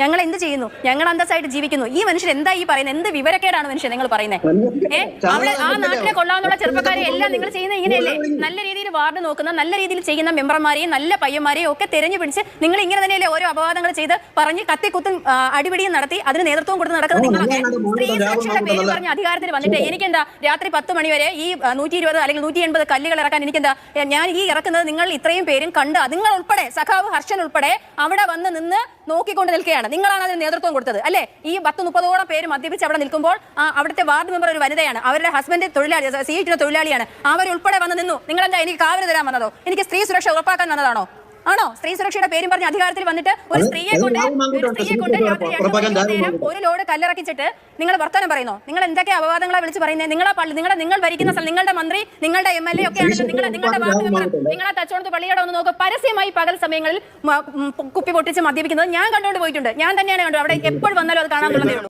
ഞങ്ങൾ എന്ത് ചെയ്യുന്നു? ഞങ്ങൾ അന്തസ്സായിട്ട് ജീവിക്കുന്നു. ഈ മനുഷ്യൻ എന്താ ഈ പറയുന്നത്? എന്ത് വിവരക്കേടാണ് മനുഷ്യൻ നിങ്ങൾ പറയുന്നത് ഏഹ് അവിടെ ആ നാട്ടിലെ കൊള്ളാവുന്ന ചെറുപ്പക്കാരെ എല്ലാം നിങ്ങൾ ചെയ്യുന്ന ഇങ്ങനെയല്ലേ? നല്ല രീതിയിൽ വാർഡ് നോക്കുന്ന നല്ല രീതിയിൽ ചെയ്യുന്ന മെമ്പർമാരെയും നല്ല പയ്യന്മാരെയും ഒക്കെ തെരഞ്ഞു പിടിച്ച് നിങ്ങൾ ഇങ്ങനെ തന്നെയല്ലേ ഓരോ അപവാദങ്ങൾ ചെയ്ത് പറഞ്ഞ് കത്തിക്കുത്തും അടിപിടിയും നടത്തി അതിന് നേതൃത്വം കൊടുത്ത് നടക്കുന്നത് നിങ്ങൾ നിങ്ങളൊക്കെ സ്ത്രീ സുരക്ഷയുടെ പേര് പറഞ്ഞ് അധികാരത്തിൽ വന്നിട്ട് എനിക്കെന്താ രാത്രി പത്ത് മണിവരെ ഈ നൂറ്റി ഇരുപത് അല്ലെങ്കിൽ നൂറ്റി എൺപത് കല്ലുകൾ ഇറക്കാൻ എനിക്കെന്താ? ഞാൻ ഈ ഇറക്കുന്നത് നിങ്ങൾ ഇത്രയും പേരും കണ്ട് നിങ്ങൾ ഉൾപ്പെടെ സഖാവ് ഹർഷൻ ഉൾപ്പെടെ അവിടെ വന്ന് നിന്ന് നോക്കിക്കൊണ്ട് നിൽക്കുകയാണ്. നിങ്ങളാണ് അതിന് നേതൃത്വം കൊടുത്തത് അല്ലേ? ഈ പത്ത് മുപ്പതോളം പേര് മദ്യപിച്ച് അവിടെ നിൽക്കുമ്പോൾ അവിടുത്തെ വാർഡ് മെമ്പർ ഒരു വനിതയാണ്. അവരുടെ ഹസ്ബൻഡ് തൊഴിലാളി സീറ്റിന്റെ തൊഴിലാളിയാണ്. അവരുൾപ്പെടെ വന്ന് നിന്നു. നിങ്ങൾ എന്താ എനിക്ക് കാവൽ തരാൻ വന്നതോ? എനിക്ക് സ്ത്രീ സുരക്ഷ ഉറപ്പാക്കാൻ വന്നതാണോ? ആണോ? സ്ത്രീ സുരക്ഷയുടെ പേരും പറഞ്ഞ് അധികാരത്തിൽ വന്നിട്ട് ഒരു സ്ത്രീയെ കൊണ്ട് ഒരു സ്ത്രീയെ കൊണ്ട് രാത്രി രണ്ട് നേരം ഒരു ലോഡ് കല്ലിറക്കിച്ചിട്ട് നിങ്ങൾ വർത്തമാനം പറയുന്നു? നിങ്ങൾ എന്തൊക്കെ അപവാദങ്ങളെ വിളിച്ച് പറയുന്നത് നിങ്ങളെ പള്ളി നിങ്ങളെ നിങ്ങൾ ഭരിക്കുന്ന സ്ഥലം നിങ്ങളുടെ മന്ത്രി നിങ്ങളുടെ എം എൽ എ ഒക്കെ ആണെങ്കിൽ നിങ്ങളുടെ നിങ്ങളുടെ വാർഡ് മെമ്പർ നിങ്ങൾ ആ തച്ചോണത്ത് പള്ളിയുടെ ഒന്ന് നോക്കുക പരസ്യമായി പകൽ സമയങ്ങളിൽ കുപ്പി പൊട്ടിച്ച് മദ്യപിക്കുന്നത് ഞാൻ കണ്ടുകൊണ്ട് പോയിട്ടുണ്ട്. ഞാൻ തന്നെയാണ് കണ്ടു അവിടെ എപ്പോൾ വന്നാലും അത് കാണാൻ ഉള്ളതേ ഉള്ളൂ.